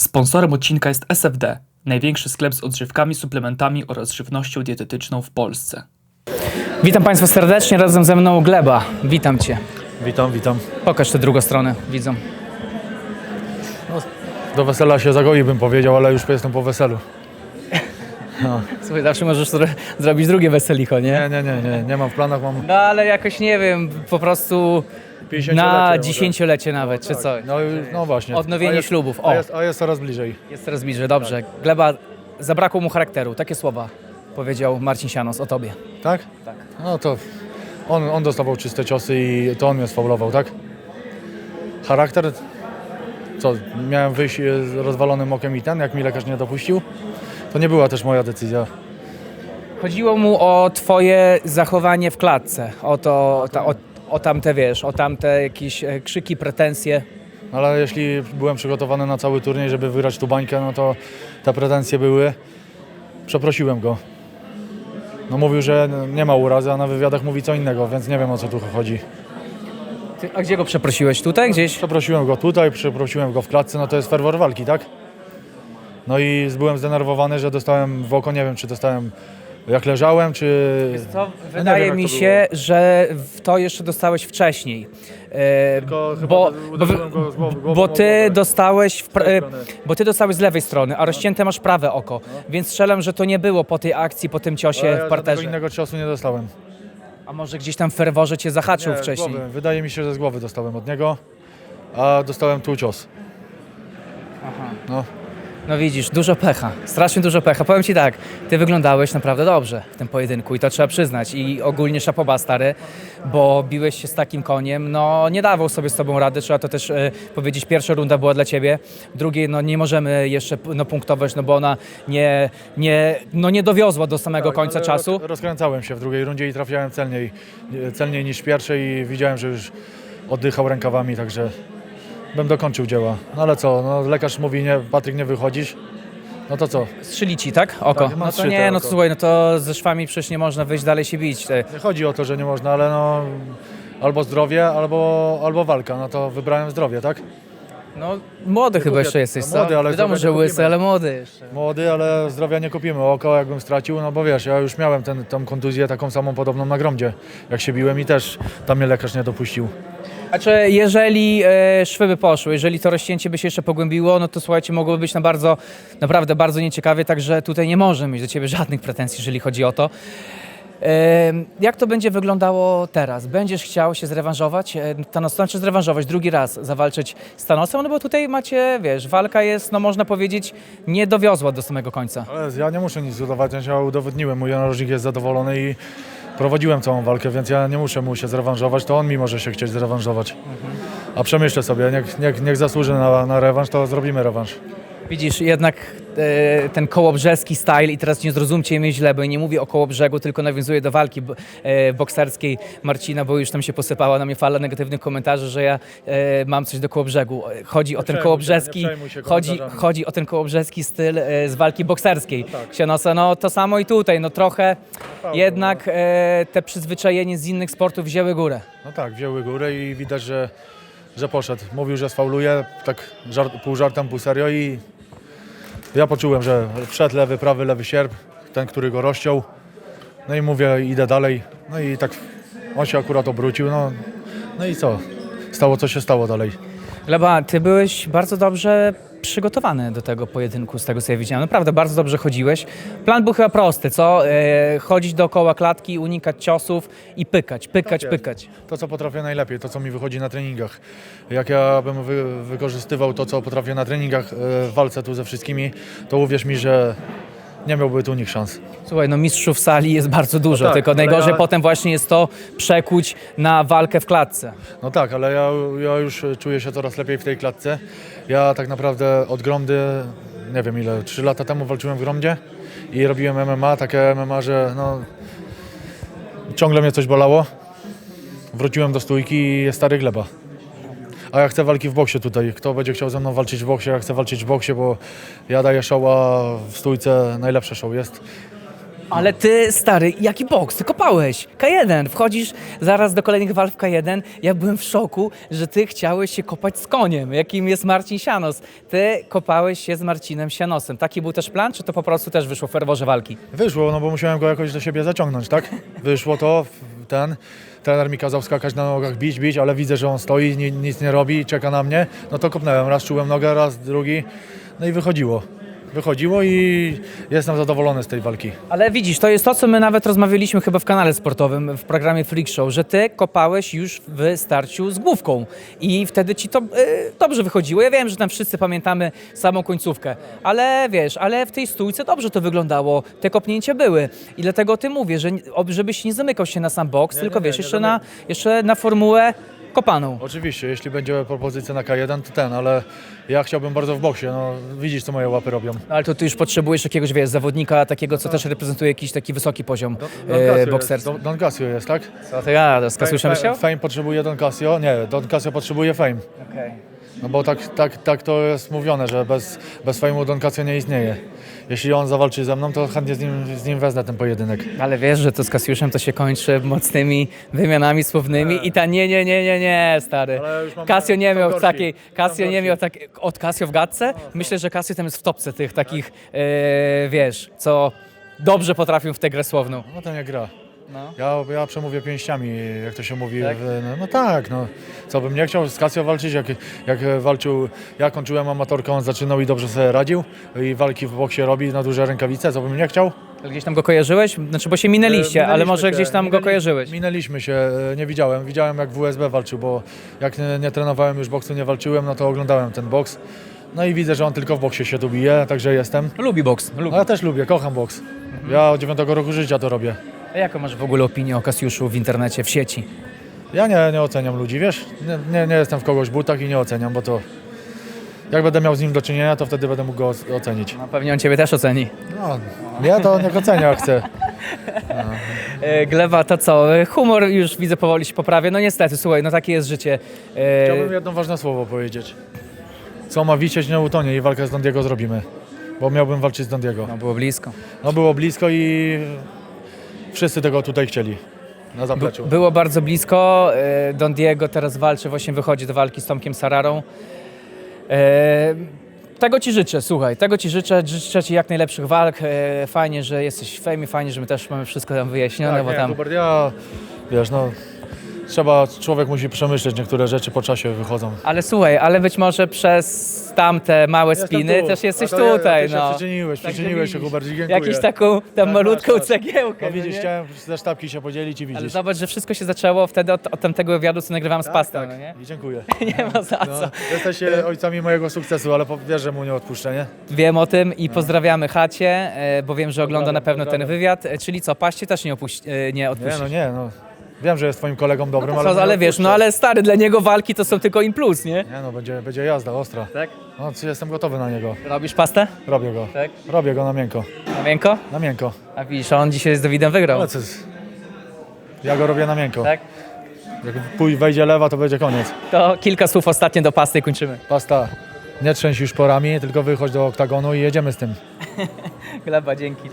Sponsorem odcinka jest SFD, największy sklep z odżywkami, suplementami oraz żywnością dietetyczną w Polsce. Witam Państwa serdecznie, razem ze mną Gleba. Witam Cię. Witam, witam. Pokaż tę drugą stronę, widzą. Do wesela się zagoi bym powiedział, ale już jestem po weselu. Słuchaj, zawsze możesz zro- zrobić drugie weselicho, nie? Nie, nie, nie, nie, nie mam w planach, mam No ale jakoś nie wiem, po prostu 50 na dziesięciolecie nawet, czy coś. No, już- no właśnie. Odnowienie A jest- ślubów, o. A jest, a jest coraz bliżej. Jest coraz bliżej, dobrze. Gleba, zabrakło mu charakteru, takie słowa powiedział Marcin Sianos o Tobie. Tak? Tak. No to on, on dostawał czyste ciosy i to on mnie sfaulował, tak? Charakter? Co, miałem wyjść e, z rozwalonym okiem i ten, jak mi lekarz nie dopuścił? To nie była też moja decyzja. Chodziło mu o Twoje zachowanie w klatce, o to, ta, o, o tamte, wiesz, o tamte jakieś e, krzyki, pretensje. Ale jeśli byłem przygotowany na cały turniej, żeby wygrać tu bańkę, no to te pretensje były. Przeprosiłem go. No mówił, że nie ma urazy, a na wywiadach mówi co innego, więc nie wiem o co tu chodzi. Ty, a gdzie go przeprosiłeś? Tutaj gdzieś? Przeprosiłem go tutaj, przeprosiłem go w klatce, no to jest ferwor walki, tak? No i byłem zdenerwowany, że dostałem w oko, nie wiem czy dostałem jak leżałem, czy... Co, nie wydaje wiem, jak mi to się, że w to jeszcze dostałeś wcześniej. E, Tylko chyba bo, uderzyłem go z głową bo o ty głowę. dostałeś w pra, Z tej e, strony. bo ty dostałeś z lewej strony, a rozcięte masz prawe oko. Więc strzelam, że to nie było po tej akcji, po tym ciosie Ale w ja żadnego parterze. innego ciosu nie dostałem. A może gdzieś tam w ferworze cię zahaczył Nie, z wcześniej. Głowy. Wydaje mi się, że z głowy dostałem od niego, a dostałem tu cios. Aha. No. No widzisz, dużo pecha, strasznie dużo pecha. Powiem ci tak, ty wyglądałeś naprawdę dobrze w tym pojedynku i to trzeba przyznać. I ogólnie szapoba stary, bo biłeś się z takim koniem, no nie dawał sobie z tobą rady, trzeba to też e, powiedzieć. Pierwsza runda była dla ciebie, drugiej no nie możemy jeszcze no, punktować, no bo ona nie, nie, no, nie dowiozła do samego Tak, końca ale czasu. roz- Rozkręcałem się w drugiej rundzie i trafiałem celniej, celniej niż w pierwszej i widziałem, że już oddychał rękawami, także bym dokończył dzieła. No ale co, no, lekarz mówi, nie, Patryk nie wychodzisz, no to co? Strzeli ci, tak? Oko. Tak, mam no to nie, no oko. słuchaj, no to ze szwami przecież nie można wyjść dalej się bić. E, Nie chodzi o to, że nie można, ale no albo zdrowie, albo, albo walka, no to wybrałem zdrowie, tak? No młody chyba jeszcze jesteś, no co? młody, ale Wiadomo, że łysy, kupimy. ale młody jeszcze. Młody, ale zdrowia nie kupimy, oko jakbym stracił, no bo wiesz, ja już miałem ten, tą kontuzję taką samą podobną na gromdzie, jak się biłem i też tam mnie lekarz nie dopuścił. A czy jeżeli e, szwy by poszły, jeżeli to rozcięcie by się jeszcze pogłębiło, no to słuchajcie, mogłoby być na bardzo, naprawdę bardzo nieciekawie, także tutaj nie możemy mieć do Ciebie żadnych pretensji, jeżeli chodzi o to. E, jak to będzie wyglądało teraz? Będziesz chciał się zrewanżować? E, znaczy zrewanżować, drugi raz zawalczyć z Thanosem? No bo tutaj macie, wiesz, walka jest, no można powiedzieć, nie dowiozła do samego końca. Ale ja nie muszę nic udowadniać, ja udowodniłem, mój narożnik jest zadowolony i prowadziłem całą walkę, więc ja nie muszę mu się zrewanżować, to on mi może się chcieć zrewanżować. A przemyślę sobie, niech, niech, niech zasłuży na, na rewanż, to zrobimy rewanż. Widzisz, jednak e, ten kołobrzeski style i teraz nie zrozumcie mnie źle, bo nie mówię o kołobrzegu, tylko nawiązuję do walki e, bokserskiej Marcina, bo już tam się posypała na mnie fala negatywnych komentarzy, że ja e, mam coś do kołobrzegu. Chodzi o ten przejmuj się, kołobrzeski, nie przejmuj się chodzi, komentarzami. chodzi o ten kołobrzeski styl e, z walki bokserskiej. tak. Sianosa, no to samo i tutaj, no trochę prawda, jednak e, te przyzwyczajenie z innych sportów wzięły górę. No tak, wzięły górę i widać, że, że poszedł. Mówił, że sfauluje, tak żart, pół żartem, pół serio i ja poczułem, że wszedł lewy, prawy, lewy sierp, ten, który go rozciął. No i mówię, idę dalej. No i tak on się akurat obrócił, no, no i co? Stało, co się stało dalej. Gleba, ty byłeś bardzo dobrze przygotowany do tego pojedynku, z tego co ja widziałem. Naprawdę bardzo dobrze chodziłeś. Plan był chyba prosty, co? E, chodzić dookoła klatki, unikać ciosów i pykać, pykać, Tak jest. pykać. To, co potrafię najlepiej, to, co mi wychodzi na treningach. Jak ja bym wy, wykorzystywał to, co potrafię na treningach e, w walce tu ze wszystkimi, to uwierz mi, że nie miałby tu nikt szans. Słuchaj, no mistrzów sali jest bardzo dużo, tak, tylko ale najgorzej ja- potem właśnie jest to przekuć na walkę w klatce. No tak, ale ja, ja już czuję się coraz lepiej w tej klatce. Ja tak naprawdę od Gromdy, nie wiem ile, 3 lata temu walczyłem w Gromdzie i robiłem MMA, takie MMA, że no, ciągle mnie coś bolało. Wróciłem do stójki i jest stary gleba. A ja chcę walki w boksie tutaj. Kto będzie chciał ze mną walczyć w boksie, ja chcę walczyć w boksie, bo ja daję show, a w stójce najlepsze show jest. Ale ty, stary, jaki boks? Ty kopałeś. K1. Wchodzisz zaraz do kolejnych walk w K1. Ja byłem w szoku, że ty chciałeś się kopać z koniem, jakim jest Marcin Sianos. Ty kopałeś się z Marcinem Sianosem. Taki był też plan, czy to po prostu też wyszło w ferworze walki? Wyszło, no bo musiałem go jakoś do siebie zaciągnąć, tak? Wyszło to, ten, trener mi kazał skakać na nogach, bić, bić, ale widzę, że on stoi, ni, nic nie robi, czeka na mnie, no to kopnąłem, raz czułem nogę, raz drugi, no i wychodziło. Wychodziło i jestem zadowolony z tej walki. Ale widzisz, to jest to, co my nawet rozmawialiśmy chyba w kanale sportowym, w programie Freak Show, że ty kopałeś już w starciu z główką. I wtedy ci to y, dobrze wychodziło. Ja wiem, że tam wszyscy pamiętamy samą końcówkę, ale wiesz, ale w tej stójce dobrze to wyglądało, te kopnięcia były. I dlatego o tym mówię, że żebyś nie zamykał się na sam boks, tylko nie, wiesz, nie jeszcze, na, jeszcze na formułę kopaną. Oczywiście, jeśli będzie propozycja na K1, to ten, ale ja chciałbym bardzo w boksie, no widzisz, co moje łapy robią. No, ale to ty już potrzebujesz jakiegoś, wiesz, zawodnika takiego, co też reprezentuje jakiś taki wysoki poziom Don, e, Casio jest, bokserski. Don, Don Casio jest, tak? Co to ja, z Kasiuszem Fame- potrzebuje Don Casio, nie, Don Casio potrzebuje Fame. No bo tak, tak, tak to jest mówione, że bez, bez Fame'u Don Casio nie istnieje. Jeśli on zawalczy ze mną, to chętnie z nim, z nim wezmę ten pojedynek. Ale wiesz, że to z Kasiuszem to się kończy mocnymi wymianami słownymi i ta nie, nie, nie, nie, nie, stary. Ale już mam- Kasio nie miał takiej, Kasio Są nie miał tak, od Kasio w gadce, myślę, że Kasio tam jest w topce tych takich, e, wiesz, co dobrze potrafią w tę grę słowną. No to nie gra. No. Ja, ja przemówię pięściami, jak to się mówi. Tak? W, no, no tak, no. Co bym nie chciał z Casio walczyć, jak, jak walczył, ja kończyłem amatorkę, on zaczynał i dobrze sobie radził i walki w boksie robi na duże rękawice, co bym nie chciał. Gdzieś tam go kojarzyłeś? Znaczy, bo się minęliście, E, ale może się, gdzieś tam go minęli- kojarzyłeś. Minęliśmy się, e, nie widziałem. Widziałem jak w USB walczył, bo jak nie, nie trenowałem już boksu, nie walczyłem, no to oglądałem ten boks. No i widzę, że on tylko w boksie się tu bije, także jestem. Lubi boks, lubi. No ja też lubię, kocham boks. Ja od 9 roku życia to robię. A jaką masz w ogóle opinię o Kasiuszu w internecie, w sieci? Ja nie, nie oceniam ludzi, wiesz? Nie, nie, nie jestem w kogoś butach i nie oceniam, bo to... Jak będę miał z nim do czynienia, to wtedy będę mógł go o- ocenić. No pewnie on ciebie też oceni. No, ja to niech ocenia, jak chce. E, Gleba, to co? E, Humor już widzę powoli się poprawia. No niestety, słuchaj, no takie jest życie. E, Chciałbym jedno ważne słowo powiedzieć. Co ma wisieć, nie utonie i walkę z Dondiego zrobimy. Bo miałbym walczyć z Dondiego. No było blisko. No było blisko i wszyscy tego tutaj chcieli. Na zapleczu. Było bardzo blisko. E, Don Diego teraz walczy, właśnie wychodzi do walki z Tomkiem Sararą. E, Tego Ci życzę, słuchaj, tego Ci życzę, życzę Ci jak najlepszych walk. E, Fajnie, że jesteś w fejmie, fajnie, że my też mamy wszystko tam wyjaśnione, tak, bo nie, tam... Hubert, ja, wiesz, no, trzeba, człowiek musi przemyśleć, niektóre rzeczy po czasie wychodzą. Ale słuchaj, ale być może przez tamte małe Jestem spiny tu. też jesteś A to ja- tutaj, ty się no. przyczyniłeś, Także przyczyniłeś się, widzisz, Hubert, dziękuję. Jakąś taką tam Tak, malutką masz, tak. cegiełkę. No widzisz, nie? chciałem ze sztabki się podzielić i Ale widzisz. zobacz, że wszystko się zaczęło wtedy od, od tamtego wywiadu, co nagrywam z Tak, pastą, tak. no nie? I dziękuję. Nie ma za co. No, jesteście ojcami mojego sukcesu, ale po- wiesz, że mu nie odpuszczę, nie? Wiem o tym i pozdrawiamy chacie, e, bo wiem, że ogląda na pewno ten wywiad. E, Czyli co, paście też nie, opuści, e, nie Nie, odpuścisz? no nie, no. Wiem, że jest twoim kolegą dobrym, No ale... mu nie ale wiesz, no ale stary, dla niego walki to są tylko in plus, nie? Nie no, będzie, będzie jazda, ostra. Tak? No, jestem gotowy na niego. Robisz pastę? Robię go. Tak. Robię go na miękko. Na miękko? Na miękko. A widzisz, on dzisiaj z Dawidem wygrał. Ale co? Ja go robię na miękko. Tak? Jak pój wejdzie lewa, to będzie koniec. To kilka słów ostatnie do pasty i kończymy. Pasta. Nie trzęś już porami, tylko wychodź do oktagonu i jedziemy z tym. Gleba, dzięki.